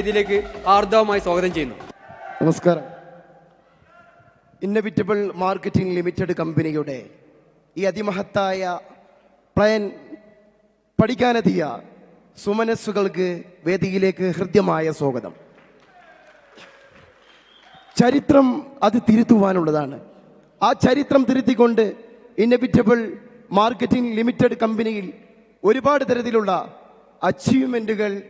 ഇതിലേക്ക് ആർദ്രമായി സ്വാഗതം ചെയ്യുന്നു. നമസ്കാരം. ഇന്നവിറ്റബിൾ മാർക്കറ്റിംഗ് ലിമിറ്റഡ് കമ്പനിയുടെ ഈ അതിമഹത്തായ പ്ലയൻ പഠിക്കാനെത്തിയ സുമനസ്സുകൾക്ക് വേദിയിലേക്ക് ഹൃദ്യമായ സ്വാഗതം. ചരിത്രം അത് തിരുത്തുവാനുള്ളതാണ്. ആ ചരിത്രം തിരുത്തിക്കൊണ്ട് ഇന്നവിറ്റബിൾ മാർക്കറ്റിംഗ് ലിമിറ്റഡ് കമ്പനിയിൽ ഒരുപാട് തരത്തിലുള്ള അച്ചീവ്മെന്റുകൾ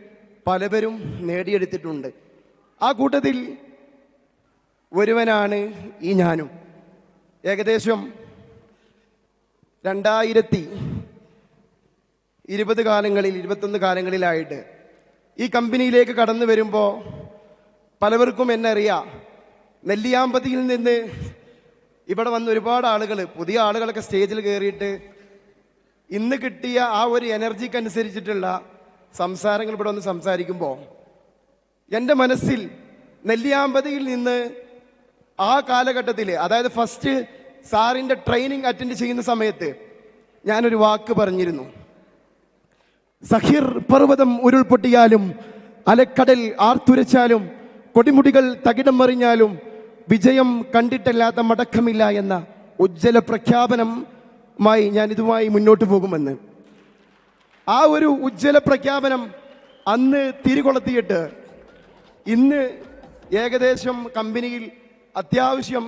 പലവരും നേടിയെടുത്തിട്ടുണ്ട്. ആ കൂട്ടത്തിൽ ഒരുവനാണ് ഈ ഞാനും. ഏകദേശം രണ്ടായിരത്തി ഇരുപത് കാലങ്ങളിൽ ഇരുപത്തൊന്ന് കാലങ്ങളിലായിട്ട് ഈ കമ്പനിയിലേക്ക് കടന്നു വരുമ്പോൾ പലവർക്കും എന്നെ അറിയാം. നെല്ലിയാമ്പതിയിൽ നിന്ന് ഇവിടെ വന്ന ഒരുപാട് ആളുകൾ പുതിയ ആളുകളൊക്കെ സ്റ്റേജിൽ കയറിയിട്ട് ഇന്ന് കിട്ടിയ ആ ഒരു എനർജിക്ക് അനുസരിച്ചിട്ടുള്ള സംസാരങ്ങൾ ഇവിടെ വന്ന് സംസാരിക്കുമ്പോൾ എന്റെ മനസ്സിൽ നെല്ലിയാമ്പതിയിൽ നിന്ന് ആ കാലഘട്ടത്തിൽ അതായത് ഫസ്റ്റ് സാറിന്റെ ട്രെയിനിങ് അറ്റൻഡ് ചെയ്യുന്ന സമയത്ത് ഞാനൊരു വാക്ക് പറഞ്ഞിരുന്നു. സഹിർ പർവതം ഉരുൾപൊട്ടിയാലും അലക്കടൽ ആർത്തുരച്ചാലും കൊടിമുടികൾ തകിടം മറിഞ്ഞാലും വിജയം കണ്ടിട്ടല്ലാത്ത മടക്കമില്ല എന്ന ഉജ്ജ്വല പ്രഖ്യാപനമായി ഞാൻ ഇതുമായി മുന്നോട്ട് പോകുമെന്ന്. ആ ഒരു ഉജ്ജ്വല പ്രഖ്യാപനം അന്ന് തിരികൊളുത്തിയിട്ട് ഇന്ന് ഏകദേശം കമ്പനിയിൽ അത്യാവശ്യം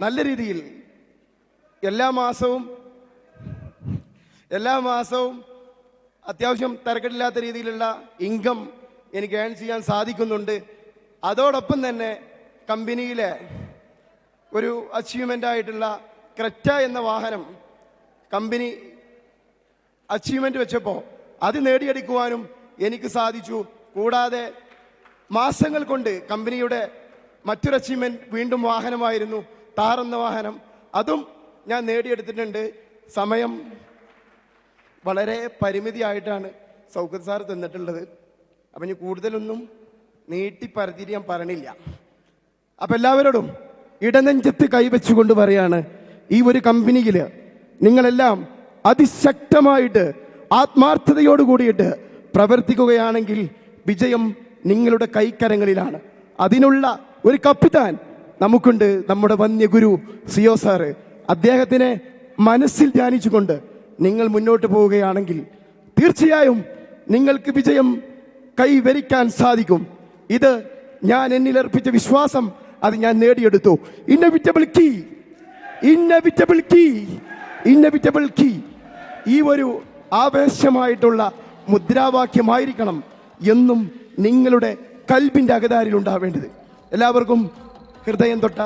നല്ല രീതിയിൽ എല്ലാ മാസവും എല്ലാ മാസവും അത്യാവശ്യം തരക്കെട്ടില്ലാത്ത രീതിയിലുള്ള ഇൻകം എനിക്ക് ഏൺ ചെയ്യാൻ സാധിക്കുന്നുണ്ട്. അതോടൊപ്പം തന്നെ കമ്പനിയിലെ ഒരു അച്ചീവ്മെന്റ് ആയിട്ടുള്ള ക്രെറ്റ എന്ന വാഹനം കമ്പനി അച്ചീവ്മെന്റ് വെച്ചപ്പോ അത് നേടിയെടുക്കുവാനും എനിക്ക് സാധിച്ചു. കൂടാതെ മാസങ്ങൾ കൊണ്ട് കമ്പനിയുടെ മറ്റൊരു അച്ചീവ്മെന്റ് വീണ്ടും വാഹനമായിരുന്നു. താർ എന്ന വാഹനം. അതും ഞാൻ നേടിയെടുത്തിട്ടുണ്ട്. സമയം വളരെ പരിമിതിയായിട്ടാണ് സൗകര്യ സാർ തന്നിട്ടുള്ളത്. അപ്പം ഇനി കൂടുതലൊന്നും നീട്ടി പരത്തിയിട്ട് ഞാൻ പറഞ്ഞില്ല അപ്പം എല്ലാവരോടും ഇടനെഞ്ചത്ത് കൈവച്ചുകൊണ്ട് പറയാണ് ഈ ഒരു കമ്പനിയിൽ നിങ്ങളെല്ലാം അതിശക്തമായിട്ട് ആത്മാർത്ഥതയോട് കൂടിയിട്ട് പ്രവർത്തിക്കുകയാണെങ്കിൽ വിജയം നിങ്ങളുടെ കൈക്കരങ്ങളിലാണ്. അതിനുള്ള ഒരു കപ്പിത്താൻ നമുക്കുണ്ട് നമ്മുടെ വന്യഗുരു സിയോ സാറ്. അദ്ദേഹത്തിനെ മനസ്സിൽ ധ്യാനിച്ചുകൊണ്ട് നിങ്ങൾ മുന്നോട്ട് പോവുകയാണെങ്കിൽ തീർച്ചയായും നിങ്ങൾക്ക് വിജയം കൈവരിക്കാൻ സാധിക്കും. ഇത് ഞാൻ എന്നിലർപ്പിച്ച വിശ്വാസം അത് ഞാൻ നേടിയെടുത്തു. Inevitable key inevitable key inevitable key ഈ ഒരു ആവേശമായിട്ടുള്ള മുദ്രാവാക്യമായിരിക്കണം എന്നും നിങ്ങളുടെ കൽബിന്റെ അകതാരിൽ ഉണ്ടാവേണ്ടത്. എല്ലാവർക്കും ഹൃദയം തൊട്ട